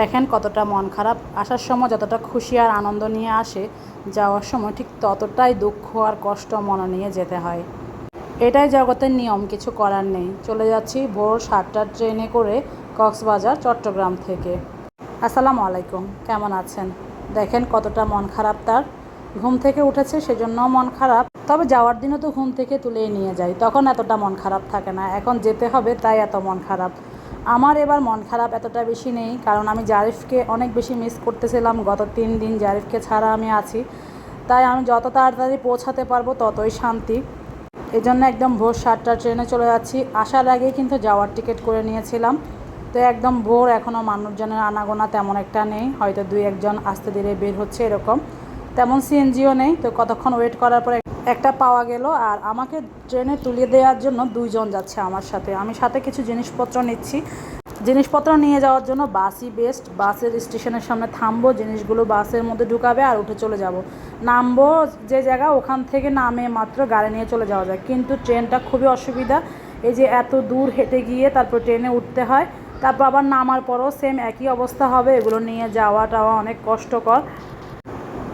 দেখেন কতটা মন খারাপ। আসার সময় যতটা খুশি আর আনন্দ নিয়ে আসে, যাওয়ার সময় ঠিক ততটাই দুঃখ আর কষ্ট মনে নিয়ে যেতে হয়। এটাই জগতের নিয়ম, কিছু করার নেই। চলে যাচ্ছি ভোর সাতটার ট্রেনে করে কক্সবাজার, চট্টগ্রাম থেকে। আসসালামু আলাইকুম, কেমন আছেন? দেখেন কতটা মন খারাপ তার। ঘুম থেকে উঠেছে, সেজন্য মন খারাপ। তবে যাওয়ার দিনও তো ঘুম থেকে তুলেই নিয়ে যাই, তখন এতটা মন খারাপ থাকে না। এখন যেতে হবে, তাই এত মন খারাপ। আমার এবার মন খারাপ এতটা বেশি নেই, কারণ আমি জারিফকে অনেক বেশি মিস করতেছিলাম গত তিন দিন জারিফকে ছাড়া আমি আছি। তাই আমি যত তাড়াতাড়ি পৌঁছাতে পারব ততই শান্তি। এই জন্য একদম ভোর সাতটা ট্রেনে চলে যাচ্ছি। আসার আগে কিন্তু যাওয়ার টিকিট করে নিয়েছিলাম। তো একদম ভোর এখনও মানুষজনের আনাগোনা তেমন একটা নেই, হয়তো দুই একজন আস্তে ধীরে বের হচ্ছে এরকম। তেমন সিএনজিও নেই, তো কতক্ষণ ওয়েট করার পরে একটা পাওয়া গেল আর আমাকে ট্রেনে তুলিয়ে দেওয়ার জন্য দুইজন যাচ্ছে আমার সাথে। আমি সাথে কিছু জিনিসপত্র নিচ্ছি। জিনিসপত্র নিয়ে যাওয়ার জন্য বাসই বেস্ট বাসের স্টেশনের সামনে থামবো, জিনিসগুলো বাসের মধ্যে ঢুকাবে আর উঠে চলে যাব। নামবো যে জায়গা, ওখান থেকে নামে মাত্র গাড়ি নিয়ে চলে যাওয়া যায়। কিন্তু ট্রেনটা খুবই অসুবিধা। এই যে এত দূর হেঁটে গিয়ে তারপর ট্রেনে উঠতে হয়, তারপর আবার নামার পরও সেম একই অবস্থা হবে। এগুলো নিয়ে যাওয়া টাওয়া অনেক কষ্টকর।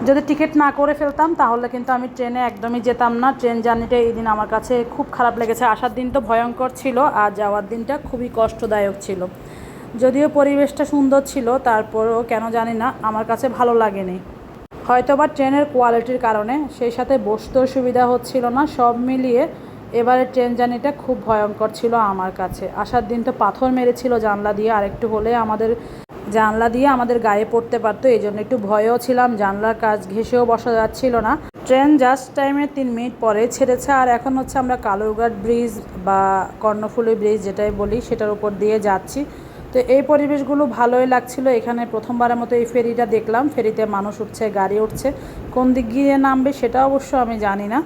যদি টিকিট না করে ফেলতাম, তাহলে কিন্তু আমি ট্রেনে একদমই যেতাম না। ট্রেন জার্নিটা এই দিন আমার কাছে খুব খারাপ লেগেছে। আসার দিন তো ভয়ঙ্কর ছিল, আর যাওয়ার দিনটা খুবই কষ্টদায়ক ছিল। যদিও পরিবেশটা সুন্দর ছিল, তারপরেও কেন জানি না, আমার কাছে ভালো লাগেনি। হয়তো বা ট্রেনের কোয়ালিটির কারণে, সেই সাথে বসতেও সুবিধা হচ্ছিল না, সব মিলিয়ে এবারে ট্রেন জার্নিটা খুব ভয়ঙ্কর ছিল আমার কাছে। আসার দিন তো পাথর মেরেছিল জানলা দিয়ে, আরেকটু হলে আমাদের জানলা দিয়ে আমাদের গায়ে পড়তে পারতো, এই জন্য একটু ভয়ও ছিলাম, জানলার কাজ ঘেসেও বসা যাচ্ছিল না। ট্রেন জাস্ট টাইমে তিন মিনিট পরে ছেড়েছে, আর এখন হচ্ছে আমরা কালুরঘাট ব্রিজ বা কর্ণফুলি ব্রিজ যেটাই বলি, সেটার উপর দিয়ে যাচ্ছি। তো এই পরিবেশগুলো ভালোই লাগছিল, এখানে প্রথমবারের মতো এই ফেরিটা দেখলাম, ফেরিতে মানুষ উঠছে, গাড়ি উঠছে। কোন দিক গিয়ে নামবে সেটা অবশ্য আমি জানি না।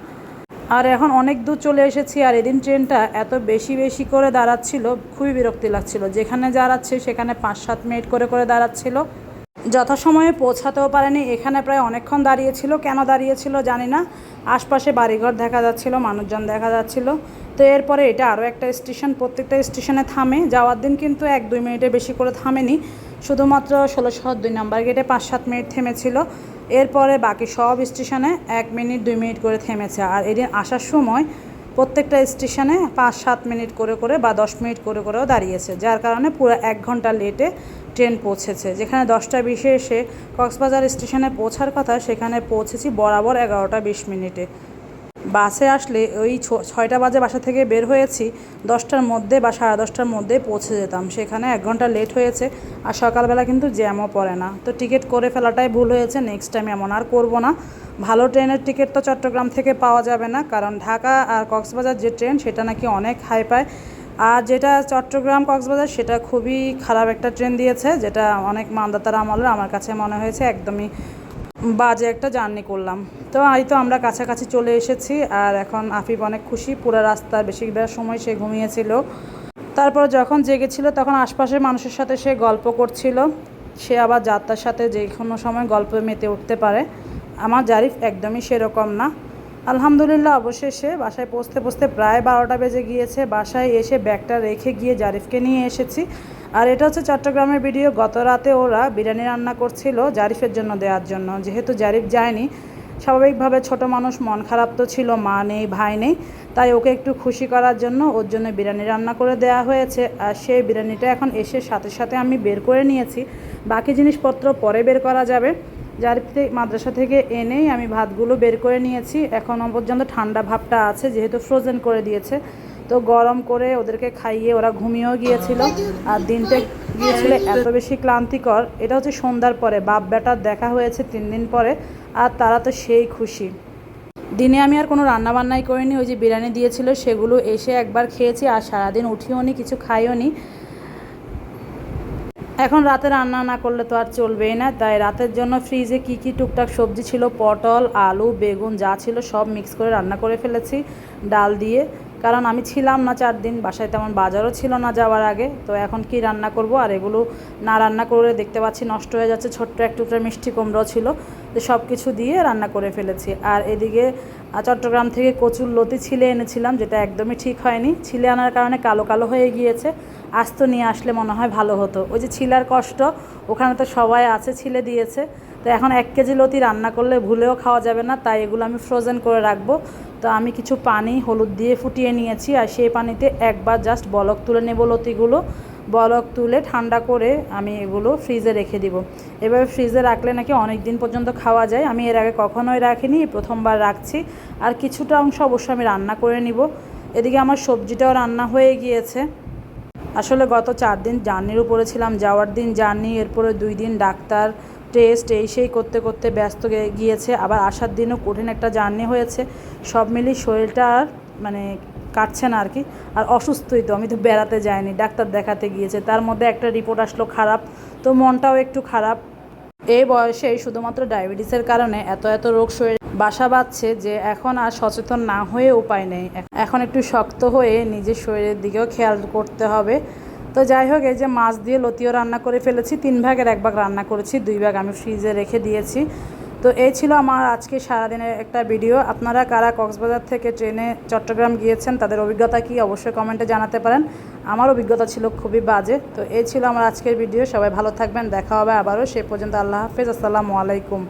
আর এখন অনেক দূর চলে এসেছি আর এদিন ট্রেনটা এত বেশি বেশি করে দাঁড়াচ্ছিল, খুবই বিরক্তি লাগছিল। যেখানে দাঁড়াচ্ছে সেখানে পাঁচ সাত মিনিট করে করে দাঁড়াচ্ছিল। যথাসময়ে পৌঁছাতেও পারেনি, এখানে প্রায় অনেকক্ষণ দাঁড়িয়েছিল। কেন দাঁড়িয়েছিল জানি না। আশপাশে বাড়িঘর দেখা যাচ্ছিল, মানুষজন দেখা যাচ্ছিল। তো এরপরে এটা আরও একটা স্টেশন, প্রত্যেকটা স্টেশনে থামে। যাওয়ার দিন কিন্তু এক দুই মিনিটে বেশি করে থামেনি। শুধুমাত্র ষোলোশো দুই নাম্বার গেটে পাঁচ সাত মিনিট থেমেছিল। এরপরে বাকি সব স্টেশনে এক মিনিট, দুই মিনিট করে থেমেছে। আর এদিন আসার সময় প্রত্যেকটা স্টেশনে পাঁচ, সাত মিনিট করে করে বা দশ মিনিট করে করেও দাঁড়িয়েছে, যার কারণে পুরো এক ঘণ্টা লেটে ট্রেন পৌঁছেছে। যেখানে দশটা বিশে এসে কক্সবাজার স্টেশনে পৌঁছার কথা, সেখানে পৌঁছেছি বরাবর এগারোটা বিশ মিনিটে। বাসে আসলে ওই ছয়টা বাজে বাসা থেকে বের হয়েছি, দশটার মধ্যে বা সাড়ে দশটার মধ্যে পৌঁছে যেতাম। সেখানে এক ঘণ্টা লেট হয়েছে আর সকালবেলা কিন্তু জ্যামও পড়ে না। তো টিকিট করে ফেলাটাই ভুল হয়েছে নেক্সট টাইম এমন আর করব না। ভালো ট্রেনের টিকিট তো চট্টগ্রাম থেকে পাওয়া যাবে না, কারণ ঢাকা আর কক্সবাজার যে ট্রেন সেটা নাকি অনেক হাই পায়। আর যেটা চট্টগ্রাম কক্সবাজার সেটা খুবই খারাপ একটা ট্রেন দিয়েছে, যেটা অনেক মান্দাতার আমলের আমার কাছে মনে হয়েছে, একদমই বাজে একটা জার্নি করলাম। তো এই তো আমরা কাছাকাছি চলে এসেছি আর এখন আফিফ অনেক খুশি। পুরো রাস্তা বেশিরভাগ সময় সে ঘুমিয়েছিল। তারপর যখন জেগেছিল তখন আশপাশের মানুষের সাথে সে গল্প করছিল। সে আবার যাত্রার সাথে যে কোনো সময় গল্পে মেতে উঠতে পারে। আমার জারিফ একদমই সেরকম না। আলহামদুলিল্লাহ অবশেষে বাসায় পৌঁছতে পৌঁছতে প্রায় বারোটা বেজে গিয়েছে। বাসায় এসে ব্যাগটা রেখে গিয়ে জারিফকে নিয়ে এসেছি। আর এটা হচ্ছে চট্টগ্রামের ভিডিও। গত রাতে ওরা বিরিয়ানি রান্না করছিল জারিফের জন্য দেওয়ার জন্য। যেহেতু জারিফ যায়নি, স্বাভাবিকভাবে ছোট মানুষ মন খারাপ তো ছিল, মা নেই, ভাই নেই। তাই ওকে একটু খুশি করার জন্য ওর জন্য বিরিয়ানি রান্না করে দেওয়া হয়েছে। আর সেই বিরিয়ানিটা এখন এসে সাথে সাথে আমি বের করে নিয়েছি। বাকি জিনিসপত্র পরে বের করা যাবে। যার মাদ্রাসা থেকে এনেই আমি ভাতগুলো বের করে নিয়েছি। এখনও পর্যন্ত ঠান্ডা ভাবটা আছে, যেহেতু ফ্রোজেন করে দিয়েছে। তো গরম করে ওদেরকে খাইয়ে ওরা ঘুমিয়েও গিয়েছিল। আর দিনটা গিয়েছিল এত বেশি ক্লান্তিকর। এটা হচ্ছে সন্ধ্যার পরে বাপ বেটার দেখা হয়েছে তিন দিন পরে, আর তারা তো সেই খুশি। দিনে আমি আর কোনো রান্নাবান্নাই করিনি, ওই যে বিরিয়ানি দিয়েছিল সেগুলো এসে একবার খেয়েছি, আর সারাদিন উঠিও নি, কিছু খাইও নি। এখন রাতে রান্না না করলে তো আর চলবেই না। তাই রাতের জন্য ফ্রিজে কি কি টুকটাক সবজি ছিল, পটল, আলু, বেগুন যা ছিল সব মিক্স করে রান্না করে ফেলেছি। ডাল দিয়ে কারণ আমি ছিলাম না চার দিন, বাসায় তেমন বাজারও ছিল না যাওয়ার আগে। তো এখন কি রান্না করব? আর এগুলো না রান্না করে দেখতে পাচ্ছি নষ্ট হয়ে যাচ্ছে, ছোট্ট এক টুকরা মিষ্টি কুমড়ো ছিল। সব কিছু দিয়ে রান্না করে ফেলেছি। আর এদিকে চট্টগ্রাম থেকে কচুর লতি ছিলে এনেছিলাম, যেটা একদমই ঠিক হয়নি। ছিলে আনার কারণে কালো কালো হয়ে গিয়েছে। আস্ত নিয়ে আসলে মনে হয় ভালো হতো। ওই যে ছিলার কষ্ট, ওখানে তো সবাই আছে, ছিলে দিয়েছে। তো এখন এক কেজি লতি রান্না করলে ভুলেও খাওয়া যাবে না, তাই এগুলো আমি ফ্রোজেন করে রাখব। তো আমি কিছু পানি হলুদ দিয়ে ফুটিয়ে নিয়েছি, আর সেই পানিতে একবার জাস্ট বলক তুলে নেব লতিগুলো। বলক তুলে ঠান্ডা করে আমি এগুলো ফ্রিজে রেখে দিব। এভাবে ফ্রিজে রাখলে নাকি অনেক দিন পর্যন্ত খাওয়া যায়। আমি এর আগে কখনোই রাখিনি, প্রথমবার রাখছি। আর কিছুটা অংশ অবশ্যই আমি রান্না করে নিব। এদিকে আমার সবজিটাও রান্না হয়ে গিয়েছে। আসলে গত চার দিন জার্নির উপরে ছিলাম, যাওয়ার দিন জার্নি, এরপরে দুই দিন ডাক্তার, টেস্ট, এই সেই করতে করতে ব্যস্ত গিয়েছে। আবার আসার দিনও কঠিন একটা জার্নি হয়েছে। সব মিলিয়ে শরীরটা আর মানে কাটছে না আর কি আর অসুস্থই তো, আমি তো বেড়াতে যাইনি, ডাক্তার দেখাতে গিয়েছে। তার মধ্যে একটা রিপোর্ট আসলো খারাপ, তো মনটাও একটু খারাপ। এই বয়সে শুধুমাত্র ডায়াবেটিসের কারণে এত এত রোগ শরীর বাসা বাঁধছে যে এখন আর সচেতন না হয়ে উপায় নেই। এখন একটু শক্ত হয়ে নিজের শরীরের দিকেও খেয়াল করতে হবে। তো যাই হোক, এই যে মাছ দিয়ে লতিও রান্না করে ফেলেছি, তিন ভাগের এক ভাগ রান্না করেছি, দুই ভাগ আমি ফ্রিজে রেখে দিয়েছি। তো এই ছিল আমার আজকে সারাদিনের একটা ভিডিও। আপনারা কারা কক্সবাজার থেকে ট্রেনে চট্টগ্রাম গিয়েছেন, তাদের অভিজ্ঞতা কি অবশ্যই কমেন্টে জানাতে পারেন। আমার অভিজ্ঞতা ছিল খুবই বাজে। তো এই ছিল আমার আজকের ভিডিও। সবাই ভালো থাকবেন। দেখা হবে আবারও। সে পর্যন্ত আল্লাহ হাফেজ। আসসালামু আলাইকুম।